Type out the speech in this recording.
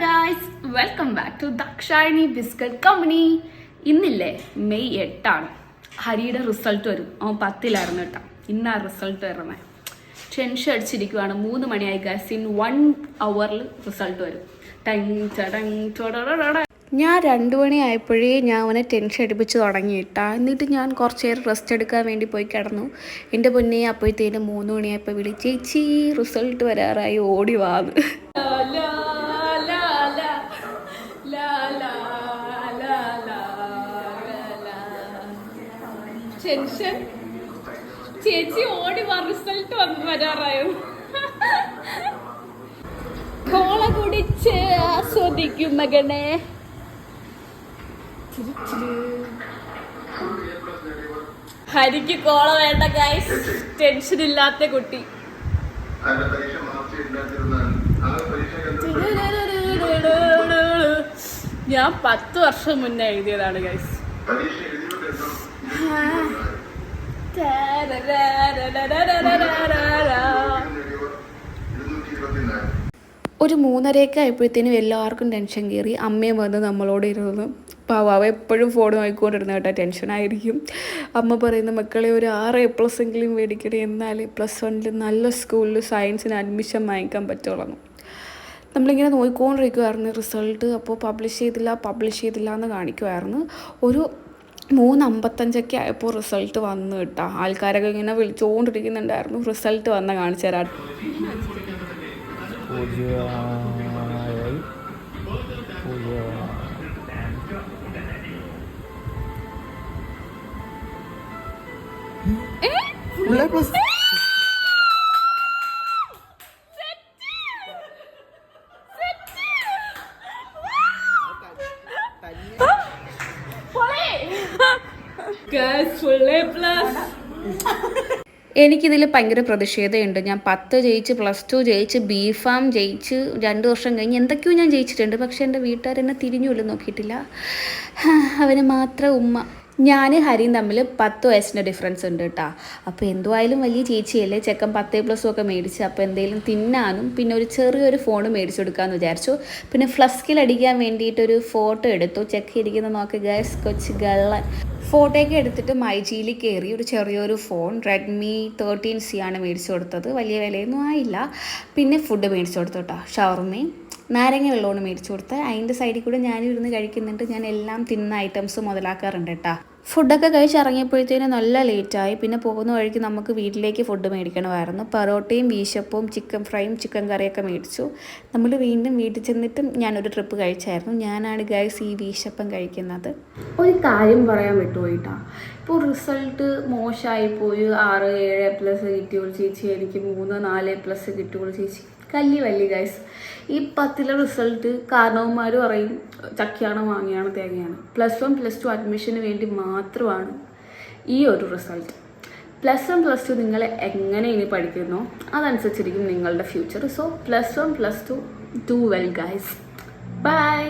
Guys welcome back to Dakshayani biscuit company ഇന്നില്ലേ? May എട്ടാണ്. ഹരിയുടെ result വരും. അവൻ പത്തിലായിരുന്നു കേട്ടോ. ഇന്നാ റിസൾട്ട് വരണേ ടെൻഷൻ അടിച്ചിരിക്കുവാണ്. മൂന്ന് മണിയായി ഗായ്സ് ഇൻ വൺ അവറിൽ റിസൾട്ട് വരും. ടങ് ചടങ് ടൊടടടട. ഞാൻ രണ്ടു മണിയായപ്പോഴേ ഞാൻ അവനെ ടെൻഷൻ അടിപ്പിച്ച് തുടങ്ങിയിട്ടാ എന്നിട്ട് ഞാൻ കുറച്ച് നേരം റെസ്റ്റ് എടുക്കാൻ വേണ്ടി പോയി കിടന്നു. എന്റെ പൊന്നെ അപ്പോഴത്തേനും മൂന്ന് മണിയായപ്പോൾ വിളിച്ച് ചേച്ചി റിസൾട്ട് വരാറായി. ഓടി വാന്ന് ടെൻഷൻ. ചേച്ചി ഓടി വാ റിസൾട്ട് വന്ന് വരാറായോ? കോള കുടിച്ച് ആസ്വദിക്കും മകനെ. ഹരിക്ക് കോള വേണ്ട ഗൈസ് ടെൻഷൻ ഇല്ലാത്ത കുട്ടി. ഞാൻ പത്ത് വർഷം മുന്നേ എഴുതിയതാണ് ഗൈസ് ഒരു മൂന്നരയൊക്കെ ആയപ്പോഴത്തേനും എല്ലാവർക്കും ടെൻഷൻ കയറി. അമ്മയും വന്ന് നമ്മളോട് ഇരുന്നു പാവാവ എപ്പോഴും ഫോൺ നോക്കിക്കൊണ്ടിരുന്ന കേട്ടോ ടെൻഷനായിരിക്കും അമ്മ പറയുന്ന മക്കളെ ഒരു ആറ് എ പ്ലസ് എങ്കിലും മേടിക്കണേ എന്നാലേ പ്ലസ് വണ്ണിൽ നല്ല സ്കൂളിൽ സയൻസിന് അഡ്മിഷൻ വാങ്ങിക്കാൻ പറ്റുള്ളൂ. നമ്മളിങ്ങനെ നോക്കിക്കൊണ്ടിരിക്കുമായിരുന്നു റിസൾട്ട് അപ്പോൾ പബ്ലിഷ് ചെയ്തില്ല പബ്ലിഷ് ചെയ്തില്ല എന്ന് കാണിക്കുമായിരുന്നു ഒരു മൂന്ന് അമ്പത്തഞ്ചൊക്കെ ആയപ്പോൾ റിസൾട്ട് വന്നു കേട്ടോ ആൾക്കാരൊക്കെ ഇങ്ങനെ വിളിച്ചുകൊണ്ടിരിക്കുന്നുണ്ടായിരുന്നു റിസൾട്ട് വന്ന കാണിച്ചു തരാം. പൂജ്യമായി എനിക്കിതിൽ ഭയങ്കര പ്രതിഷേധമുണ്ട് ഞാൻ പത്ത് ജയിച്ച് പ്ലസ് ടു ജയിച്ച് ബി ഫാം ജയിച്ച് രണ്ട് വർഷം കഴിഞ്ഞ് എന്തൊക്കെയോ ഞാൻ ജയിച്ചിട്ടുണ്ട്. പക്ഷെ എന്റെ വീട്ടുകാരെന്നെ തിരിഞ്ഞുപോലും നോക്കിയിട്ടില്ല. അവന് മാത്രം ഉമ്മ. ഞാൻ ഹരിയും തമ്മിൽ പത്ത് വയസ്സിന്റെ ഡിഫറൻസ് ഉണ്ട് കേട്ടോ അപ്പോൾ എന്തുവായാലും വലിയ ചേച്ചിയല്ലേ ചെക്കൻ പത്തേ പ്ലസ് ഒക്കെ മേടിച്ച് അപ്പോൾ എന്തെങ്കിലും തിന്നാനും പിന്നെ ഒരു ചെറിയൊരു ഫോൺ മേടിച്ചു കൊടുക്കാമെന്ന് വിചാരിച്ചു. പിന്നെ ഫ്ലസ്കിൽ അടിക്കാൻ വേണ്ടിയിട്ടൊരു ഫോട്ടോ എടുത്തു. ചെക്ക് ഇരിക്കുന്ന നോക്ക് ഗൈസ് കൊച്ച് ഗള്ള ഫോട്ടോയൊക്കെ എടുത്തിട്ട് മൈജിയിൽ കയറി ഒരു ചെറിയൊരു ഫോൺ റെഡ്മി തേർട്ടീൻ സി ആണ് മേടിച്ചു കൊടുത്തത്. വലിയ വിലയൊന്നും ആയില്ല. പിന്നെ ഫുഡ് മേടിച്ചു കൊടുത്തു കേട്ടോ ഷവർമയും നാരങ്ങ വെള്ളമാണ് മേടിച്ചു കൊടുത്ത്. അതിന്റെ സൈഡിൽ കൂടെ ഞാനും ഇരുന്ന് കഴിക്കുന്നുണ്ട്. ഞാൻ എല്ലാം തിന്ന ഐറ്റംസ് മുതലാക്കാറുണ്ട് കേട്ടോ ഫുഡൊക്കെ കഴിച്ചിറങ്ങിയപ്പോഴത്തേനും നല്ല ലേറ്റായി പിന്നെ പോകുന്ന വഴിക്ക് നമുക്ക് വീട്ടിലേക്ക് ഫുഡ് മേടിക്കണമായിരുന്നു. പൊറോട്ടയും ബീഷപ്പും ചിക്കൻ ഫ്രൈയും ചിക്കൻ കറിയൊക്കെ മേടിച്ചു. നമ്മൾ വീണ്ടും വീട്ടിൽ ചെന്നിട്ടും ഞാനൊരു ട്രിപ്പ് കഴിച്ചായിരുന്നു. ഞാനാണ് ഗൈസ് ഈ വീശപ്പം കഴിക്കുന്നത്. ഒരു കാര്യം പറയാൻ വിട്ടുപോയിട്ടാ ഇപ്പോൾ റിസൾട്ട് മോശമായി പോയി ആറ് ഏഴ് പ്ലസ് കിട്ടിയുള്ള ചേച്ചി എനിക്ക് മൂന്ന് നാല് പ്ലസ് കിട്ടിയുള്ള ചേച്ചി കല്ലി വല്ലി ഗൈസ് ഈ പത്തിലെ റിസൾട്ട് കാരണവന്മാർ പറയും ചക്കിയാണ് വാങ്ങിയാണ് തേങ്ങയാണ്? പ്ലസ് വൺ പ്ലസ് ടു അഡ്മിഷന് വേണ്ടി മാത്രമാണ് ഈ ഒരു result plus one plus two നിങ്ങൾ എങ്ങനെ ഇനി പഠിക്കുന്നോ? അതനുസരിച്ചിരിക്കും നിങ്ങളുടെ future so plus one plus two two well guys bye